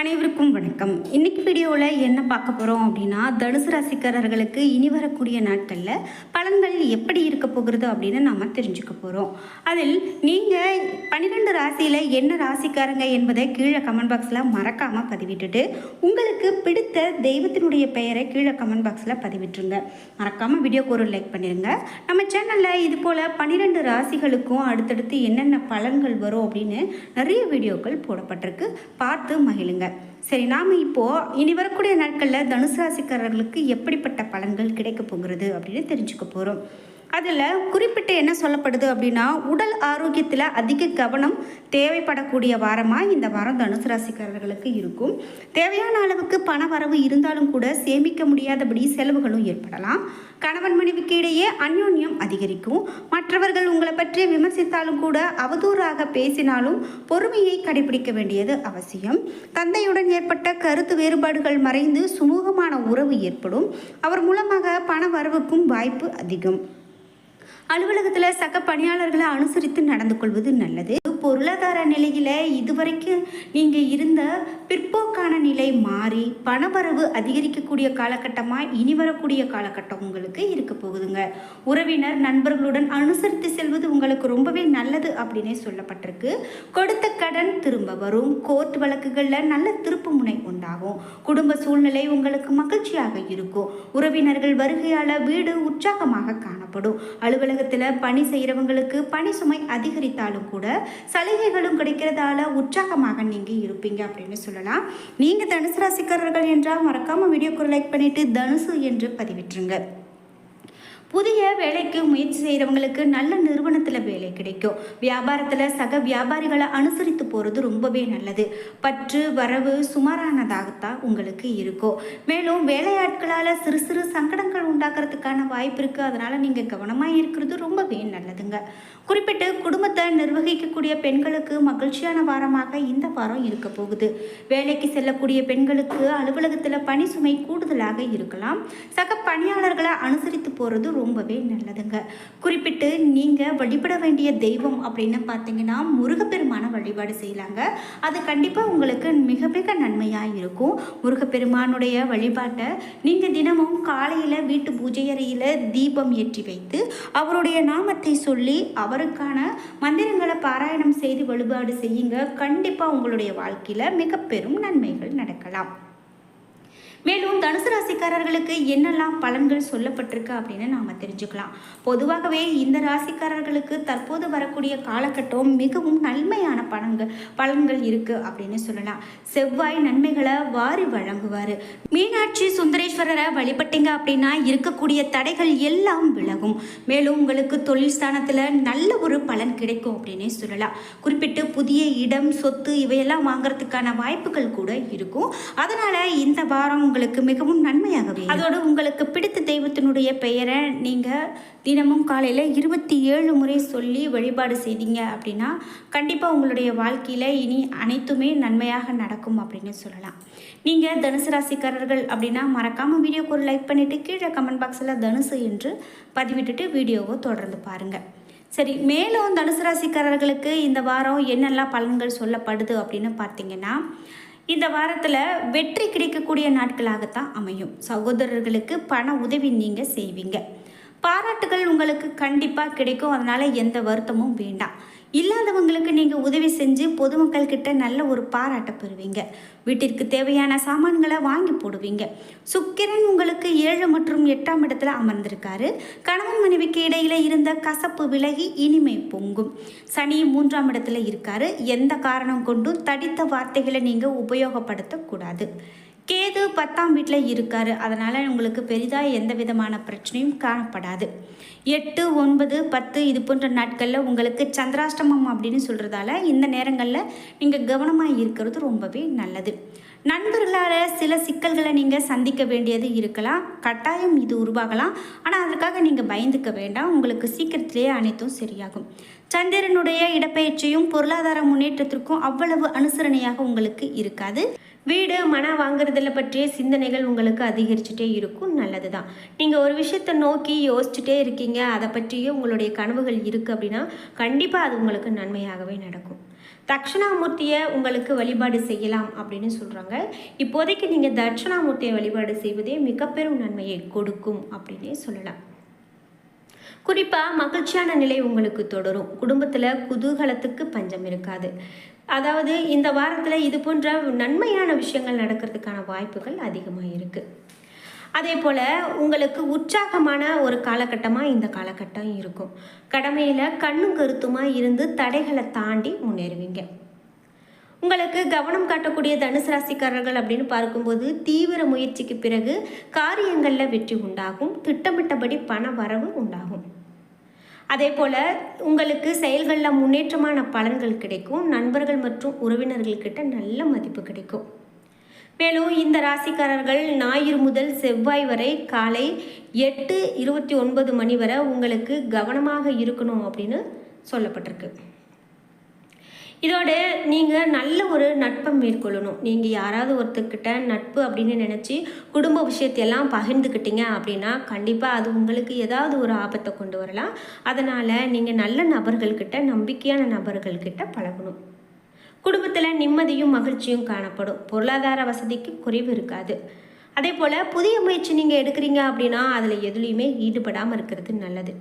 அனைவருக்கும் வணக்கம். இன்னைக்கு வீடியோவில் என்ன பார்க்க போகிறோம் அப்படின்னா தனுசு ராசிக்காரர்களுக்கு இனி வரக்கூடிய நாட்களில் பலன்கள் எப்படி இருக்க போகிறது அப்படின்னு நாம் தெரிஞ்சுக்க போகிறோம் அதில் நீங்கள் பன்னிரெண்டு ராசியில் என்ன ராசிக்காரங்க என்பதை கீழே கமெண்ட் பாக்ஸில் மறக்காமல் பதிவிட்டுட்டு உங்களுக்கு பிடித்த தெய்வத்தினுடைய பெயரை கீழே கமெண்ட் பாக்ஸில் பதிவிட்டுருங்க. மறக்காமல் வீடியோக்கு ஒரு லைக் பண்ணிடுங்க நம்ம சேனலில் இது போல் பன்னிரெண்டு ராசிகளுக்கும் அடுத்தடுத்து என்னென்ன பலன்கள் வரும் அப்படின்னு நிறைய வீடியோக்கள் போடப்பட்டிருக்கு. பார்த்து மகிழுங்க. சரி நாம் இப்போது இனி வரக்கூடிய நாட்களில் தனுசு ராசிக்காரர்களுக்கு எப்படிப்பட்ட பலன்கள் கிடைக்க போகிறது அப்படின்னு தெரிஞ்சுக்க போகிறோம் அதில் குறிப்பிட்டு என்ன சொல்லப்படுது அப்படின்னா உடல் ஆரோக்கியத்தில் அதிக கவனம் தேவைப்படக்கூடிய வாரமாக இந்த வாரம் தனுசு ராசிக்காரர்களுக்கு இருக்கும். தேவையான அளவுக்கு பண வரவு இருந்தாலும் கூட சேமிக்க முடியாதபடி செலவுகளும் ஏற்படலாம். கணவன் மனைவிக்கு இடையே அந்யோன்யம் அதிகரிக்கும். மற்றவர்கள் உங்களை பற்றி விமர்சித்தாலும் கூட அவதூறாக பேசினாலும் பொறுமையை கடைபிடிக்க வேண்டியது அவசியம். தந்தையுடன் ஏற்பட்ட கருத்து வேறுபாடுகள் மறைந்து சுமூகமான உறவு ஏற்படும். அவர் மூலமாக பண வரவுக்கும் வாய்ப்பு அதிகம். அலுவலகத்தில் சக பணியாளர்களை அனுசரித்து நடந்து கொள்வது நல்லது. பொருளாதார நிலையில் இதுவரைக்கும் நீங்கள் இருந்த பிற்போக்கான நிலை மாறி பணவரவு அதிகரிக்கக்கூடிய காலகட்டமாக இனி வரக்கூடிய காலகட்டம் உங்களுக்கு இருக்க போகுதுங்க. உறவினர் நண்பர்களுடன் அனுசரித்து செல்வது உங்களுக்கு ரொம்பவே நல்லது அப்படின்னே சொல்லப்பட்டிருக்கு. கொடுத்த கடன் திரும்ப வரும். கோர்ட் வழக்குகளில் நல்ல திருப்பு முனை உண்டாகும். குடும்ப சூழ்நிலை உங்களுக்கு மகிழ்ச்சியாக இருக்கும். உறவினர்கள் வருகையால் வீடு உற்சாகமாக காணப்படும். அலுவலகத்தில் பணி செய்கிறவங்களுக்கு பணி சுமை அதிகரித்தாலும் கூட சலுகைகளும் கிடைக்கிறதால உற்சாகமாக நீங்கள் இருப்பீங்க அப்படின்னு சொல்லலாம். நீங்கள் தனுசு ராசிக்காரர்கள் என்றால் மறக்காமல் வீடியோக்கு லைக் பண்ணிவிட்டு தனுசு என்று பதிவிட்டுருங்க. புதிய வேலைக்கு முயற்சி செய்கிறவங்களுக்கு நல்ல நிறுவனத்தில் வேலை கிடைக்கும். வியாபாரத்தில் சக வியாபாரிகளை அனுசரித்து போகிறது ரொம்பவே நல்லது. பற்று வரவு சுமாரானதாகத்தான் உங்களுக்கு இருக்கும். மேலும் வேலை ஆட்களால் சிறு சிறு சங்கடங்கள் உண்டாக்குறதுக்கான வாய்ப்பு இருக்குது அதனால் நீங்கள் கவனமாக இருக்கிறது ரொம்பவே நல்லதுங்க. குறிப்பிட்டு குடும்பத்தை நிர்வகிக்கக்கூடிய பெண்களுக்கு மகிழ்ச்சியான வாரமாக இந்த வாரம் இருக்க போகுது. வேலைக்கு செல்லக்கூடிய பெண்களுக்கு அலுவலகத்தில் பணி சுமை கூடுதலாக இருக்கலாம். சக பணியாளர்களை அனுசரித்து போகிறது ரொம்பவே நல்லதுங்க. குறிப்பிட்டு நீங்கள் வழிபட வேண்டிய தெய்வம் அப்படின்னு பார்த்தீங்கன்னா முருகப்பெருமான வழிபாடு செய்யலாங்க. அது கண்டிப்பாக உங்களுக்கு மிக மிக நன்மையாக இருக்கும். முருகப்பெருமானுடைய வழிபாட்டை நீங்கள் தினமும் காலையில் வீட்டு பூஜை அறையில் தீபம் ஏற்றி வைத்து அவருடைய நாமத்தை சொல்லி அவருக்கான மந்திரங்களை பாராயணம் செய்து வழிபாடு செய்யுங்க. கண்டிப்பாக உங்களுடைய வாழ்க்கையில் மிக பெரும் நன்மைகள் நடக்கலாம். மேலும் தனுசு ராசிக்காரர்களுக்கு என்னெல்லாம் பலன்கள் சொல்லப்பட்டிருக்கு அப்படின்னு நாம் தெரிஞ்சுக்கலாம். பொதுவாகவே இந்த ராசிக்காரர்களுக்கு தற்போது வரக்கூடிய காலகட்டம் மிகவும் நன்மையான பலன்கள் பலன்கள் இருக்குது அப்படின்னு சொல்லலாம். செவ்வாய் நன்மைகளை வாரி வழங்குவார். மீனாட்சி சுந்தரேஸ்வரரை வழிபட்டீங்க அப்படின்னா இருக்கக்கூடிய தடைகள் எல்லாம் விலகும். மேலும் உங்களுக்கு தொழில் ஸ்தானத்தில் நல்ல ஒரு பலன் கிடைக்கும் அப்படின்னே சொல்லலாம். குறிப்பிட்டு புதிய இடம் சொத்து இவையெல்லாம் வாங்குறதுக்கான வாய்ப்புகள் கூட இருக்கும். அதனால் இந்த வாரம் உங்களுக்கு மிகவும் நன்மையாகவே அதோடு உங்களுக்கு பிடித்த தெய்வத்தினுடைய பெயரை நீங்கள் தினமும் காலையில் இருபத்தி ஏழு முறை சொல்லி வழிபாடு செய்தீங்க அப்படின்னா கண்டிப்பாக உங்களுடைய வாழ்க்கையில் இனி அனைத்துமே நன்மையாக நடக்கும் அப்படின்னு சொல்லலாம். நீங்கள் தனுசு ராசிக்காரர்கள் அப்படின்னா மறக்காமல் வீடியோக்கு ஒரு லைக் பண்ணிவிட்டு கீழே கமெண்ட் பாக்ஸில் தனுசு என்று பதிவிட்டுட்டு வீடியோவை தொடர்ந்து பாருங்கள் சரி மேலும் தனுசு ராசிக்காரர்களுக்கு இந்த வாரம் என்னெல்லாம் பலன்கள் சொல்லப்படுது அப்படின்னு பார்த்தீங்கன்னா இந்த வாரத்தில் வெற்றி கிடைக்கக்கூடிய நாட்களாகத்தான் அமையும். சகோதரர்களுக்கு பண உதவி நீங்கள் செய்வீங்க. பாராட்டுகள் உங்களுக்கு கண்டிப்பாக கிடைக்கும். அதனால் எந்த வருத்தமும் வேண்டாம். இல்லாதவங்களுக்கு நீங்கள் உதவி செஞ்சு பொதுமக்கள் கிட்ட நல்ல ஒரு பாராட்டை பெறுவீங்க. வீட்டிற்கு தேவையான சாமான்களை வாங்கி போடுவீங்க. சுக்கிரன் உங்களுக்கு ஏழு மற்றும் எட்டாம் இடத்துல அமர்ந்திருக்காரு. கணவன் மனைவிக்கு இடையில இருந்த கசப்பு விலகி இனிமை பொங்கும். சனி மூன்றாம் இடத்துல இருக்காரு. எந்த காரணம் கொண்டும் தடித்த வார்த்தைகளை நீங்கள் உபயோகப்படுத்தக்கூடாது. கேது பத்தாம் வீட்டில் இருக்காரு. அதனால் உங்களுக்கு பெரிதாக எந்த விதமான பிரச்சனையும் காணப்படாது. எட்டு ஒன்பது பத்து இது போன்ற நாட்களில் உங்களுக்கு சந்திராஷ்டமம் அப்படின்னு சொல்கிறதால இந்த நேரங்களில் நீங்கள் கவனமாக இருக்கிறது ரொம்பவே நல்லது. நண்பர்களால் சில சிக்கல்களை நீங்கள் சந்திக்க வேண்டியது இருக்கலாம். கட்டாயம் இது உருவாகலாம். ஆனால் அதற்காக நீங்கள் பயந்துக்க வேண்டாம். உங்களுக்கு சீக்கிரத்திலேயே அனைத்தும் சரியாகும். சந்திரனுடைய இடப்பெயர்ச்சியும் பொருளாதார முன்னேற்றத்திற்கும் அவ்வளவு அனுசரணையாக உங்களுக்கு இருக்காது. வீடு மன வாங்குறதில் பற்றிய சிந்தனைகள் உங்களுக்கு அதிகரிச்சுட்டே இருக்கும். நல்லது தான் நீங்கள் ஒரு விஷயத்தை நோக்கி யோசிச்சுட்டே இருக்கீங்க. அதை பற்றியே உங்களுடைய கனவுகள் இருக்குது அப்படின்னா கண்டிப்பாக அது உங்களுக்கு நன்மையாகவே நடக்கும். தட்சிணாமூர்த்தியை உங்களுக்கு வழிபாடு செய்யலாம் அப்படின்னு சொல்கிறாங்க இப்போதைக்கு நீங்கள் தட்சிணாமூர்த்தியை வழிபாடு செய்வதே மிக பெரும் நன்மையை கொடுக்கும் அப்படின்னே சொல்லலாம். குறிப்பாக மகிழ்ச்சியான நிலை உங்களுக்கு தொடரும். குடும்பத்தில் குதூகலத்துக்கு பஞ்சம் இருக்காது. அதாவது இந்த வாரத்தில் இது போன்ற நன்மையான விஷயங்கள் நடக்கிறதுக்கான வாய்ப்புகள் அதிகமாக இருக்குது அதே போல் உங்களுக்கு உற்சாகமான ஒரு காலகட்டமாக இந்த காலகட்டம் இருக்கும். கடமையில் கண்ணும் கருத்துமாக இருந்து தடைகளை தாண்டி முன்னேறுவீங்க. உங்களுக்கு கவனம் காட்டக்கூடிய தனுசு ராசிக்காரர்கள் அப்படின்னு பார்க்கும்போது தீவிர முயற்சிக்கு பிறகு காரியங்களில் வெற்றி உண்டாகும். திட்டமிட்டபடி பண வரவு உண்டாகும். அதே போல் உங்களுக்கு செயல்களில் முன்னேற்றமான பலன்கள் கிடைக்கும். நண்பர்கள் மற்றும் உறவினர்கள்கிட்ட நல்ல மதிப்பு கிடைக்கும். மேலும் இந்த ராசிக்காரர்கள் ஞாயிறு முதல் செவ்வாய் வரை காலை எட்டு இருபத்தி ஒன்பது மணி வரை உங்களுக்கு கவனமாக இருக்கணும் அப்படின்னு சொல்லப்பட்டிருக்கு. இதோட நீங்கள் நல்ல ஒரு நட்பை மேற்கொள்ளணும். நீங்கள் யாராவது ஒருத்தர்கிட்ட நட்பு அப்படின்னு நினச்சி குடும்ப விஷயத்தையெல்லாம் பகிர்ந்துக்கிட்டீங்க அப்படின்னா கண்டிப்பாக அது உங்களுக்கு ஏதாவது ஒரு ஆபத்தை கொண்டு வரலாம். அதனால் நீங்கள் நல்ல நபர்கள்கிட்ட நம்பிக்கையான நபர்கள்கிட்ட பழகணும். குடும்பத்தில் நிம்மதியும் மகிழ்ச்சியும் காணப்படும். பொருளாதார வசதிக்கு குறைவு இருக்காது. அதே போல் புதிய முயற்சி நீங்கள் எடுக்கிறீங்க அப்படின்னா அதில் எதுலேயுமே ஈடுபடாமல் இருக்கிறது நல்லது.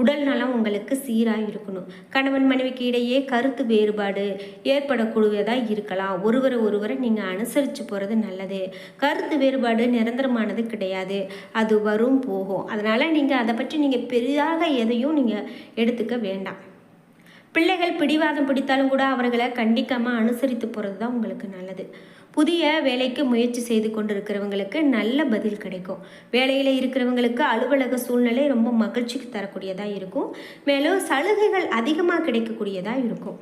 உடல் நலம் உங்களுக்கு சீராக இருக்கணும். கணவன் மனைவிக்கு இடையே கருத்து வேறுபாடு ஏற்படக்கூடியதாக இருக்கலாம். ஒருவரை ஒருவரை நீங்கள் அனுசரித்து போகிறது நல்லது. கருத்து வேறுபாடு நிரந்தரமானது கிடையாது. அது வரும் போகும். அதனால் நீங்கள் அதை பற்றி நீங்கள் பெரிதாக எதையும் நீங்கள் எடுத்துக்க வேண்டாம். பிள்ளைகள் பிடிவாதம் பிடித்தாலும் கூட அவர்களை கண்டிக்காமல் அனுசரித்து போகிறது தான் உங்களுக்கு நல்லது. புதிய வேலைக்கு முயற்சி செய்து கொண்டிருக்கிறவங்களுக்கு நல்ல பதில் கிடைக்கும். வேலையில் இருக்கிறவங்களுக்கு அலுவலக சூழ்நிலை ரொம்ப மகிழ்ச்சிக்கு தரக்கூடியதாக இருக்கும். மேலும் சலுகைகள் அதிகமாக கிடைக்கக்கூடியதாக இருக்கும்.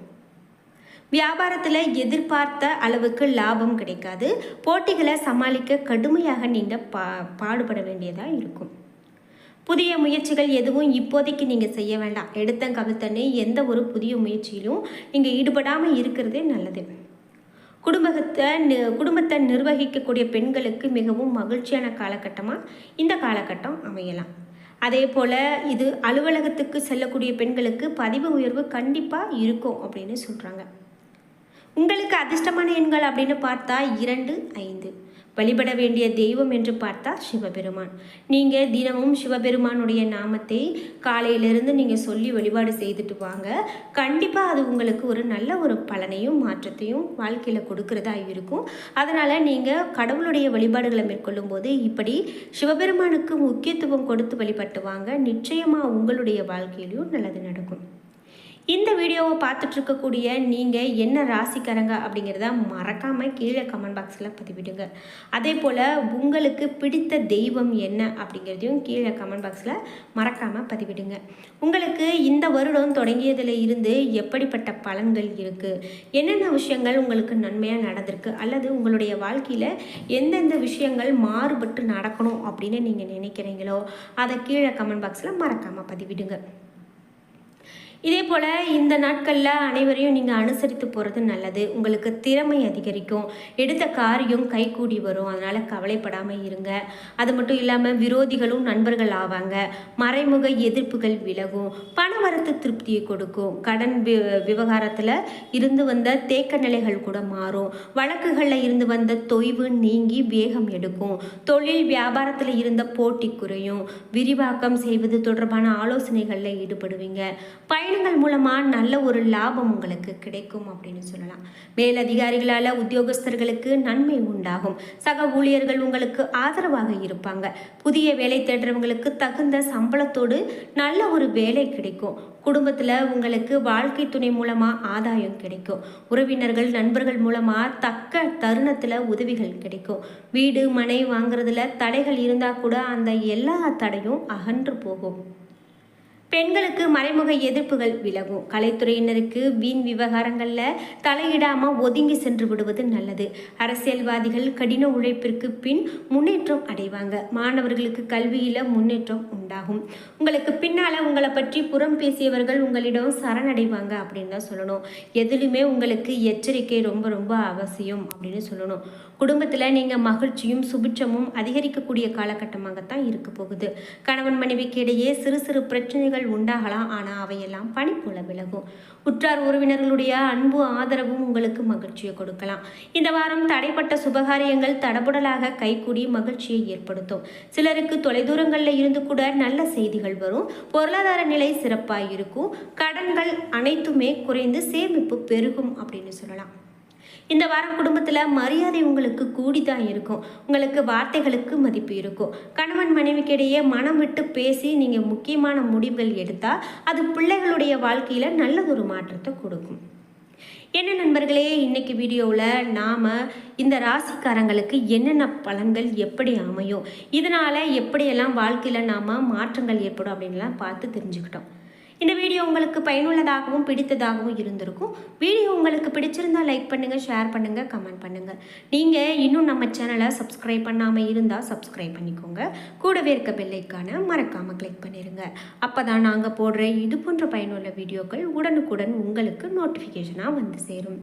வியாபாரத்தில் எதிர்பார்த்த அளவுக்கு லாபம் கிடைக்காது. போட்டிகளை சமாளிக்க கடுமையாக நீங்கள் பா பாடுபட வேண்டியதாக இருக்கும். புதிய முயற்சிகள் எதுவும் இப்போதைக்கு நீங்கள் செய்ய வேண்டாம். எடுத்த கவித்தனே எந்த ஒரு புதிய முயற்சியிலும் நீங்கள் ஈடுபடாமல் இருக்கிறதே நல்லது. குடும்பத்தை குடும்பத்தை நிர்வகிக்கக்கூடிய பெண்களுக்கு மிகவும் மகிழ்ச்சியான காலகட்டமாக இந்த காலகட்டம் அமையலாம். அதே போல் இது அலுவலகத்துக்கு செல்லக்கூடிய பெண்களுக்கு பதிவு உயர்வு கண்டிப்பாக இருக்கும் அப்படின்னு சொல்கிறாங்க உங்களுக்கு அதிர்ஷ்டமான எண்கள் அப்படின்னு பார்த்தா இரண்டு ஐந்து. வழிபட வேண்டிய தெய்வம் என்று பார்த்தா சிவபெருமான். நீங்கள் தினமும் சிவபெருமானுடைய நாமத்தை காலையிலிருந்து நீங்கள் சொல்லி வழிபாடு செய்துட்டு வாங்க. கண்டிப்பாக அது உங்களுக்கு ஒரு நல்ல ஒரு பலனையும் மாற்றத்தையும் வாழ்க்கையில் கொடுக்கறதா இருக்கும். அதனால் நீங்கள் கடவுளுடைய வழிபாடுகளை மேற்கொள்ளும் போது இப்படி சிவபெருமானுக்கு முக்கியத்துவம் கொடுத்து வழிபட்டு வாங்க. நிச்சயமாக உங்களுடைய வாழ்க்கையிலையும் நல்லது நடக்கும். இந்த வீடியோவை பார்த்துட்டு இருக்கக்கூடிய நீங்கள் என்ன ராசிக்காரங்க அப்படிங்கிறத மறக்காமல் கீழே கமெண்ட் பாக்ஸில் பதிவிடுங்க. அதே போல் உங்களுக்கு பிடித்த தெய்வம் என்ன அப்படிங்கிறதையும் கீழே கமெண்ட் பாக்ஸில் மறக்காமல் பதிவிடுங்க. உங்களுக்கு இந்த வருடம் தொடங்கியதில் இருந்து எப்படிப்பட்ட பலன்கள் இருக்குது என்னென்ன விஷயங்கள் உங்களுக்கு நன்மையாக நடந்திருக்கு? அல்லது உங்களுடைய வாழ்க்கையில் எந்தெந்த விஷயங்கள் மாறுபட்டு நடக்கணும் அப்படின்னு நீங்கள் நினைக்கிறீங்களோ அதை கீழே கமெண்ட் பாக்ஸில் மறக்காமல் பதிவிடுங்க. இதே போல் இந்த நாட்களில் அனைவரையும் நீங்கள் அனுசரித்து போகிறது நல்லது. உங்களுக்கு திறமை அதிகரிக்கும். எடுத்த காரியம் கைகூடி வரும். அதனால் கவலைப்படாமல் இருங்க. அது மட்டும் இல்லாமல் விரோதிகளும் நண்பர்கள் ஆவாங்க. மறைமுக எதிர்ப்புகள் விலகும். பணவரத்து திருப்தியை கொடுக்கும். கடன் வி விவகாரத்தில் இருந்து வந்த தேக்க நிலைகள் கூட மாறும். வழக்குகளில் இருந்து வந்த தொய்வு நீங்கி வேகம் எடுக்கும். தொழில் வியாபாரத்தில் இருந்த போட்டி குறையும். விரிவாக்கம் செய்வது தொடர்பான ஆலோசனைகளில் ஈடுபடுவீங்க. பயணங்கள் மூலமாக நல்ல ஒரு லாபம் உங்களுக்கு கிடைக்கும் அப்படின்னு சொல்லலாம். மேலதிகாரிகளால் உத்தியோகஸ்தர்களுக்கு நன்மை உண்டாகும். சக ஊழியர்கள் உங்களுக்கு ஆதரவாக இருப்பாங்க. புதிய வேலை தேடுறவங்களுக்கு தகுந்த சம்பளத்தோடு நல்ல ஒரு வேலை கிடைக்கும். குடும்பத்தில் உங்களுக்கு வாழ்க்கை துணை மூலமாக ஆதாயம் கிடைக்கும். உறவினர்கள் நண்பர்கள் மூலமாக தக்க தருணத்தில் உதவிகள் கிடைக்கும். வீடு மனை வாங்குறதுல தடைகள் இருந்தால் கூட அந்த எல்லா தடையும் அகன்று போகும். பெண்களுக்கு மறைமுக எதிர்ப்புகள் விலகும். கலைத்துறையினருக்கு வீண் விவகாரங்களில் தலையிடாமல் ஒதுங்கி சென்று விடுவது நல்லது. அரசியல்வாதிகள் கடின உழைப்பிற்கு பின் முன்னேற்றம் அடைவாங்க. மாணவர்களுக்கு கல்வியில் முன்னேற்றம் உண்டாகும். உங்களுக்கு பின்னால் உங்களை பற்றி புறம் பேசியவர்கள் உங்களிடம் சரணடைவாங்க அப்படின்னு தான் சொல்லணும். எதிலுமே உங்களுக்கு எச்சரிக்கை ரொம்ப ரொம்ப அவசியம் அப்படின்னு சொல்லணும். குடும்பத்தில் நீங்கள் மகிழ்ச்சியும் சுபிட்சமும் அதிகரிக்கக்கூடிய காலகட்டமாகத்தான் இருக்க போகுது. கணவன் மனைவிக்கு இடையே சிறு சிறு பிரச்சனைகள் உண்டாகலாம் ஆனால் அவையெல்லாம் பனி போல விலகும். உற்றார் உறவினர்களுடைய அன்பு ஆதரவும் உங்களுக்கு மகிழ்ச்சியை கொடுக்கலாம். இந்த வாரம் தடைப்பட்ட சுபகாரியங்கள் தடபுடலாக கைகூடி மகிழ்ச்சியை ஏற்படுத்தும். சிலருக்கு தொலைதூரங்களில் இருந்து கூட நல்ல செய்திகள் வரும். பொருளாதார நிலை சிறப்பாக இருக்கும். கடன்கள் அனைத்துமே குறைந்து சேமிப்பு பெருகும் அப்படின்னு சொல்லலாம். இந்த வாரம் குடும்பத்தில் மரியாதை உங்களுக்கு கூடி தான் இருக்கும். உங்களுக்கு வார்த்தைகளுக்கு மதிப்பு இருக்கும். கணவன் மனைவிக்கிடையே மனம் விட்டு பேசி நீங்கள் முக்கியமான முடிவுகள் எடுத்தால் அது பிள்ளைகளுடைய வாழ்க்கையில் நல்லதொரு மாற்றத்தை கொடுக்கும். என்ன நண்பர்களே இன்னைக்கு வீடியோவில் நாம் இந்த ராசிக்காரங்களுக்கு என்னென்ன பலன்கள் எப்படி அமையும் இதனால் எப்படியெல்லாம் வாழ்க்கையில் நாம் மாற்றங்கள் ஏற்படும் அப்படின்லாம் பார்த்து தெரிஞ்சுக்கிட்டோம். இந்த வீடியோ உங்களுக்கு பயனுள்ளதாகவும் பிடித்ததாகவும் இருந்திருக்கும். வீடியோ உங்களுக்கு பிடிச்சிருந்தா லைக் பண்ணுங்கள் ஷேர் பண்ணுங்கள் கமெண்ட் பண்ணுங்கள் நீங்கள் இன்னும் நம்ம சேனலை சப்ஸ்கிரைப் பண்ணாமல் இருந்தால் சப்ஸ்கிரைப் பண்ணிக்கோங்க. கூடவே இருக்க பெல்லைக்கான மறக்காமல் கிளிக் பண்ணிடுங்க அப்போ தான் நாங்கள் போடுற இது போன்ற பயனுள்ள வீடியோக்கள் உடனுக்குடன் உங்களுக்கு நோட்டிஃபிகேஷனாக வந்து சேரும்.